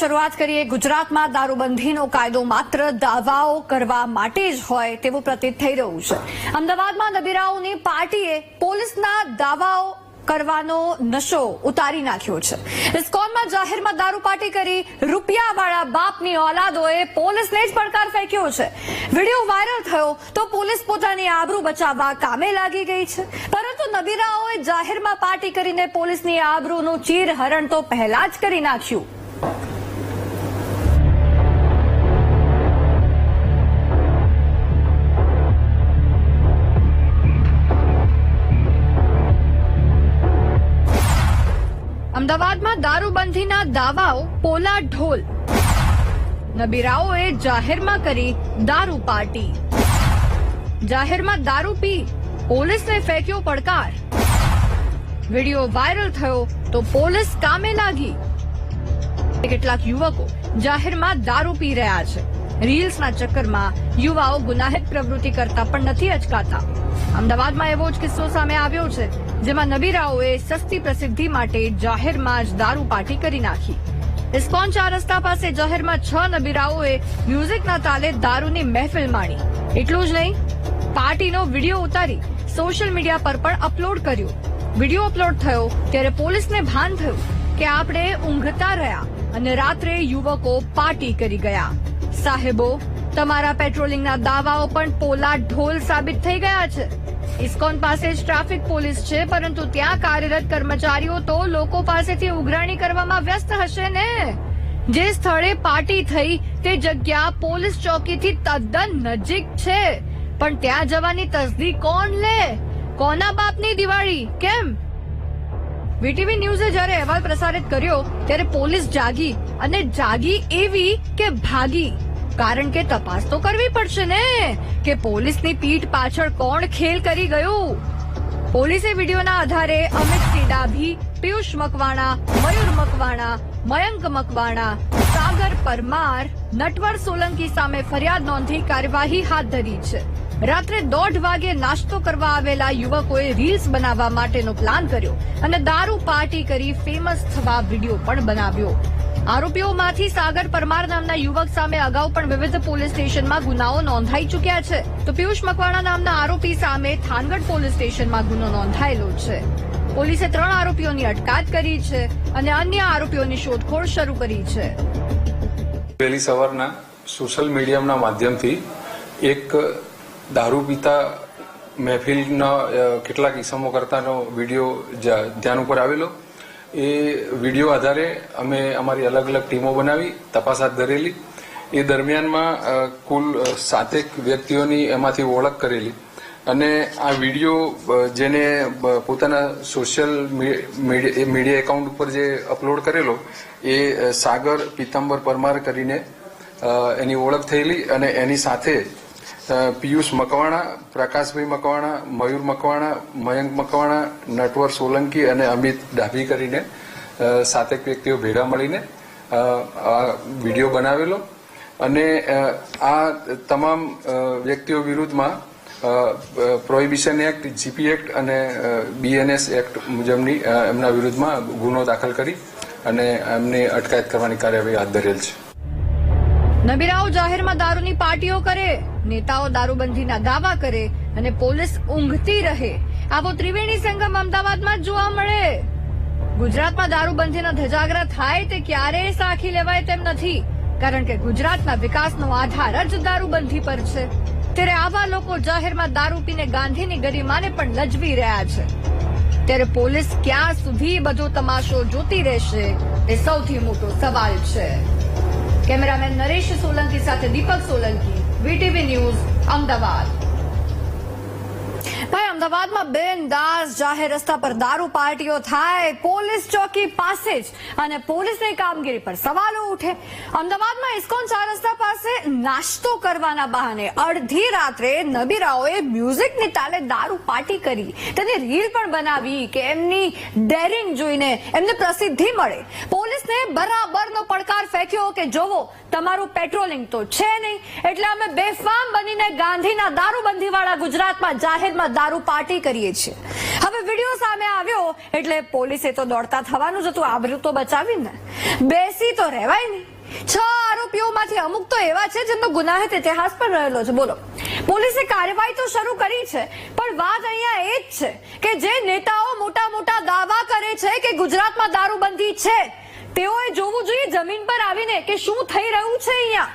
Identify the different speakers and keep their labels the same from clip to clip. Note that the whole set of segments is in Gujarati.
Speaker 1: શરૂઆત કરીએ ગુજરાતમાં દારૂબંધીનો કાયદો માત્ર દાવાઓ કરવા માટે જ હોય તેવું પ્રતીત થઈ રહ્યું છે. અમદાવાદમાં નબીરાઓની પાર્ટીએ પોલીસના દાવાઓ કરવાનો નશો ઉતારી નાખ્યો છે. ઇસ્કોનમાં જાહેરમાં દારૂ પાર્ટી કરી રૂપિયાવાળા બાપની ઓલાદોએ પોલીસને જ પડકાર ફેંક્યો છે. વીડિયો વાયરલ થયો તો પોલીસ પોતાની આબરૂ બચાવવા કામે લાગી ગઈ છે. પરંતુ નબીરાઓએ જાહેરમાં પાર્ટી કરીને પોલીસની આબરૂનું ચીરહરણ તો પહેલા જ કરી નાખ્યું. અમદાવાદમાં દારૂબંધીના દાવાઓ, પોલા ઢોલ. નબીરાઓએ જાહેરમાં કરી દારૂ પાર્ટી. જાહેરમાં દારૂ પી, પોલીસને ફેંક્યો પડકાર. વીડિયો વાયરલ થયો તો પોલીસ કામે લાગી. કેટલાક યુવકો જાહેરમાં દારૂ પી રહ્યા છે. રીલ્સના ચક્કરમાં યુવાઓ ગુનાહિત પ્રવૃત્તિ કરતા પણ નથી અચકાતા. અમદાવાદમાં એવો જ કિસ્સો સામે આવ્યો છે, જેમાં નબીરાઓએ સસ્તી પ્રસિદ્ધિ માટે જાહેરમાં જ દારૂ પાર્ટી કરી નાખી. ઇસ્કોન ચાર રસ્તા પાસે જાહેરમાં છ નબીરાઓએ મ્યુઝિકના તાલે દારૂની મહેફિલ માણી. એટલું જ નહીં, પાર્ટીનો વીડિયો ઉતારી સોશિયલ મીડિયા પર પણ અપલોડ કર્યો. વીડિયો અપલોડ થયો ત્યારે પોલીસને ભાન થયું કે આપણે ઊંઘતા રહ્યા અને રાત્રે યુવકો પાર્ટી કરી ગયા. સાહેબો, તમારા પેટ્રોલિંગના દાવાઓ પણ પોલા ઢોલ સાબિત થઈ ગયા છે. ઇસ્કોન પાસે જ ટ્રાફિક પોલીસ છે, પરંતુ ત્યાં કાર્યરત કર્મચારીઓ તો લોકો પાસેથી ઉઘરાણી કરવામાં વ્યસ્ત હશે ને? જે સ્થળે પાર્ટી થઈ, તે જગ્યા પોલીસ ચોકીથી તદ્દન નજીક છે. પણ ત્યાં જવાની તસદી કોણ લે? કોના બાપની દિવાળી? કેમ? વીટીવી ન્યૂઝે જ્યારે અહેવાલ પ્રસારિત કર્યો, ત્યારે પોલીસ જાગી. અને જાગી એવી કે ભાગી? કારણ કે તપાસ તો કરવી પડશે ને, કે પોલીસની પીઠ પાછળ કોણ ખેલ કરી ગયું? પોલીસે વિડીયોના આધારે અમિત સિંહ ડાભી પિયુષ મકવાણા, મયુર મકવાણા, મયંક મકવાણા, સાગર પરમાર, નટવર સોલંકી સામે ફરિયાદ નોંધી કાર્યવાહી હાથ ધરી છે. રાત્રે દોઢ વાગે નાસ્તો કરવા આવેલા યુવકોએ રીલ્સ બનાવવા માટેનો પ્લાન કર્યો અને દારૂ પાર્ટી કરી ફેમસ થવા વીડિયો પણ બનાવ્યો. આરોપીઓમાંથી સાગર પરમાર નામના યુવક સામે અગાઉ પણ વિવિધ પોલીસ સ્ટેશનમાં ગુનાઓ નોંધાઈ ચૂક્યા છે. તો પિયુષ મકવાણા નામના આરોપી સામે થાનગઢ પોલીસ સ્ટેશનમાં ગુનો નોંધાયેલો છે. પોલીસે ત્રણ આરોપીઓની અટકાયત કરી છે અને અન્ય આરોપીઓની શોધખોળ શરૂ કરી છે.
Speaker 2: વહેલી સવારના સોશિયલ મીડિયાના માધ્યમથી એક દારૂ પીતા મહેફિલના કેટલાક ઇસમો કરતાનો વીડિયો ધ્યાન ઉપર આવેલો. એ વીડિયો આધારે અમે અમારી અલગ અલગ ટીમો બનાવી, તપાસ હાથ ધરેલી. એ દરમિયાનમાં કુલ સાતેક વ્યક્તિઓની એમાંથી ઓળખ કરેલી. અને આ વીડિયો જેને પોતાના સોશિયલ મીડિયા એકાઉન્ટ ઉપર જે અપલોડ કરેલો, એ સાગર પીતાંબર પરમાર કરીને એની ઓળખ થયેલી અને એની સાથે પિયુષ મકવાણા, પ્રકાશભાઈ મકવાણા, મયુર મકવાણા, મયંક મકવાણા, નટવર સોલંકી અને અમિત ડાભી કરીને સાતેક વ્યક્તિઓ ભેગા મળીને આ વીડિયો બનાવેલો. અને આ તમામ વ્યક્તિઓ વિરુદ્ધમાં પ્રોહિબિશન એક્ટ, જીપી એક્ટ અને બીએનએસ એક્ટ મુજબની એમના વિરુદ્ધમાં ગુનો દાખલ કરી અને એમની અટકાયત કરવાની કાર્યવાહી હાથ ધરેલ છે.
Speaker 1: નબીરાઓ જાહેરમાં દારૂની પાર્ટીઓ કરે, નેતાઓ દારૂબંધીના દાવા કરે અને પોલીસ ઊંઘતી રહે. આવો ત્રિવેણી સંગમ અમદાવાદમાં જોવા મળે. ગુજરાતમાં દારૂબંધીના ધજાગરા થાય તે ક્યારેય સાખી લેવાય તેમ નથી, કારણ કે ગુજરાતના વિકાસનો આધાર જ દારૂબંધી પર છે. ત્યારે આવા લોકો જાહેરમાં દારૂ પીને ગાંધીની ગરિમાને પણ લજવી રહ્યા છે. ત્યારે પોલીસ ક્યાં સુધી બધો તમાશો જોતી રહેશે, એ સૌથી મોટો સવાલ છે. કેમેરામેન નરેશ સોલંકી સાથે દીપક સોલંકી, વીટીવી ન્યૂઝ, અમદાવાદ. ભાઈ, અમદાવાદમાં બિનદાસ જાહેર રસ્તા પર દારૂ પાર્ટીઓ થાય, પોલીસ ચોકી પાસે જ અને પોલીસની કામગીરી પર સવાલો ઉઠે. અમદાવાદમાં ઇસ્કોન ચાર રસ્તા પાસે નાસ્તો કરવાના બહાને અડધી રાત્રે નબીરાઓએ મ્યુઝિકની તાલે દારૂ પાર્ટી કરી. તેની રીલ પણ બનાવી કે એમની ડેરિંગ જોઈને એમને પ્રસિદ્ધિ મળે. પોલીસને બરાબરનો પડકાર ફેંક્યો કે જોવો, તમારું પેટ્રોલિંગ તો છે નહીં. એટલે અમે બેફામ બનીને ગાંધીના દારૂબંધી વાળા ગુજરાતમાં જાહેરમાં દારૂ પાર્ટી કરીએ છીએ. હવે વીડિયો સામે આવ્યો એટલે પોલીસે તો દોડતા થવાનું જ હતું, આબરૂ તો બચાવીને. બેસી તો રહેવાય નહીં. ઇતિહાસ પણ રહેલો છે. બોલો. પોલીસે કાર્યવાહી તો શરૂ કરી છે, પણ વાત અહીંયા એ છે કે જે નેતાઓ મોટા મોટા દાવા કરે છે કે ગુજરાતમાં દારૂબંધી છે, તેઓએ જોવું જોઈએ જમીન પર આવીને કે શું થઈ રહ્યું છે અહીંયા.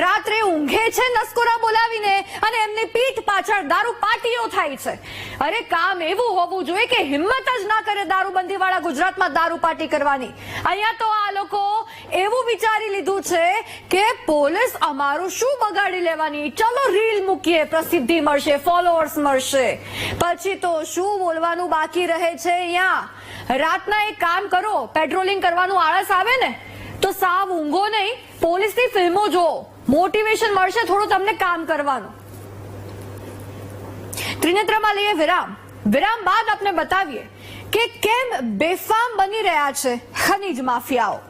Speaker 1: રાત્રે ઊંઘે છે નસકોરા બોલાવીને અને એમની પીઠ પાછળ દારૂ પાટીઓ થાય છે. અરે કામ એવું હોવું જોઈએ કે હિંમત જ ના કરે દારૂબંધી વાળા ગુજરાતમાં દારૂ પાટી કરવાની. અહીંયા તો આ લોકો એવું વિચારી લીધું છે કે પોલીસ અમારું શું બગાડી લેવાની. ચલો રીલ મૂકીએ, પ્રસિદ્ધિ મળશે ફોલોઅર્સ મળશે. પછી તો શું બોલવાનું બાકી રહે છે અહીંયા? રાતના એક કામ કરો પેટ્રોલિંગ કરવાનું આળસ આવે ને, તો સાવ ઊંઘો નહીં. પોલીસની ફિલ્મો જો મોટિવેશન મળશે, થોડું તમને કામ કરવાનું. ત્રિનેત્રમાં લઈએ વિરામ. વિરામ બાદ આપણે બતાવીએ કે કેમ બેફામ બની રહ્યા છે ખનીજ માફિયાઓ.